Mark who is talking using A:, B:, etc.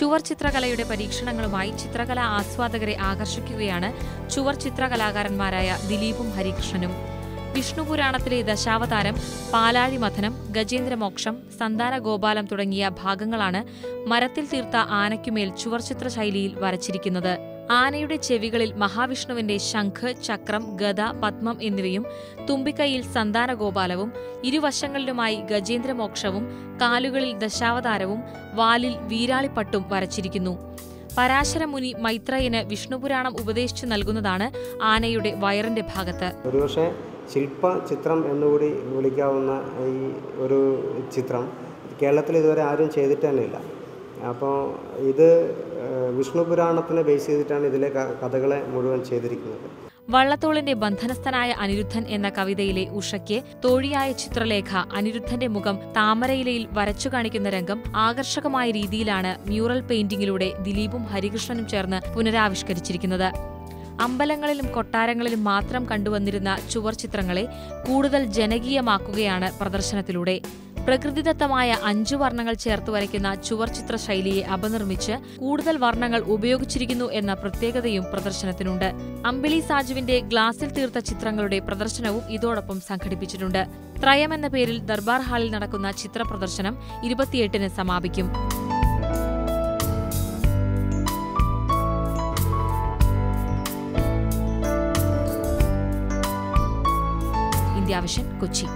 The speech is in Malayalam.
A: ചുവർ ചിത്രകലയുടെ പരീക്ഷണങ്ങളുമായി ചിത്രകലാ ആസ്വാദകരെ ആകർഷിക്കുകയാണ് ചുവർ ചിത്രകലാകാരന്മാരായ ദിലീപും ഹരികൃഷ്ണനും. വിഷ്ണുപുരാണത്തിലെ ദശാവതാരം പാലാഴി മഥനം ഗജേന്ദ്രമോക്ഷം സന്താന ഗോപാലം തുടങ്ങിയ ഭാഗങ്ങളാണ് മരത്തിൽ തീർത്ത ആനയ്ക്കുമേൽ ചുവർചിത്ര ശൈലിയിൽ വരച്ചിരിക്കുന്നത്. ആനയുടെ ചെവികളിൽ മഹാവിഷ്ണുവിന്റെ ശംഖ് ചക്രം ഗദ പത്മം എന്നിവയും തുമ്പിക്കൈയിൽ സന്താനഗോപാലവും ഇരുവശങ്ങളിലുമായി ഗജേന്ദ്രമോക്ഷവും കാലുകളിൽ ദശാവതാരവും വാലിൽ വീരാളിപ്പട്ടും വരച്ചിരിക്കുന്നു. പരാശരമുനി മൈത്രയന് വിഷ്ണുപുരാണം ഉപദേശിച്ചു നൽകുന്നതാണ് ആനയുടെ വയറിന്റെ ഭാഗത്ത്.
B: ഒരുപക്ഷെ ശില്പ ചിത്രം എന്നുകൂടി വിളിക്കാവുന്ന ഈ ഒരു ചിത്രം കേരളത്തിൽ ഇതുവരെ ആരും ചെയ്തിട്ട് അപ്പോൾ ഇത് വിഷ്ണു പുരാണത്തിനെ ബേസ് ചെയ്തിട്ടാണ് ഇതിലെ കഥകളെ മുഴുവൻ ചെയ്തിരിക്കുന്നത്.
A: വള്ളത്തോളിന്റെ ബന്ധനസ്ഥനായ അനിരുദ്ധൻ എന്ന കവിതയിലെ ഉഷയ്ക്ക് തോഴിയായ ചിത്രലേഖ അനിരുദ്ധന്റെ മുഖം താമരയിലയിൽ വരച്ചു കാണിക്കുന്ന രംഗം ആകർഷകമായ രീതിയിലാണ് മ്യൂറൽ പെയിന്റിംഗിലൂടെ ദിലീപും ഹരികൃഷ്ണനും ചേർന്ന് പുനരാവിഷ്കരിച്ചിരിക്കുന്നത്. അമ്പലങ്ങളിലും കൊട്ടാരങ്ങളിലും മാത്രം കണ്ടുവന്നിരുന്ന ചുവർ ചിത്രങ്ങളെ കൂടുതൽ ജനകീയമാക്കുകയാണ് പ്രദർശനത്തിലൂടെ. പ്രകൃതിദത്തമായ അഞ്ചു വർണങ്ങൾ ചേർത്ത് വരയ്ക്കുന്ന ചുവർ ചിത്ര ശൈലിയെ അപനിർമ്മിച്ച് കൂടുതൽ വർണങ്ങൾ ഉപയോഗിച്ചിരിക്കുന്നു എന്ന പ്രത്യേകതയും പ്രദർശനത്തിനുണ്ട്. അമ്പിളി സാജുവിന്റെ ഗ്ലാസിൽ തീർത്ത ചിത്രങ്ങളുടെ പ്രദർശനവും ഇതോടൊപ്പം സംഘടിപ്പിച്ചിട്ടുണ്ട്. ത്രയം എന്ന പേരിൽ ദർബാർ ഹാളിൽ നടക്കുന്ന ചിത്ര പ്രദർശനം ഇരുപത്തിയെട്ടിന് സമാപിക്കും. കൊച്ചി.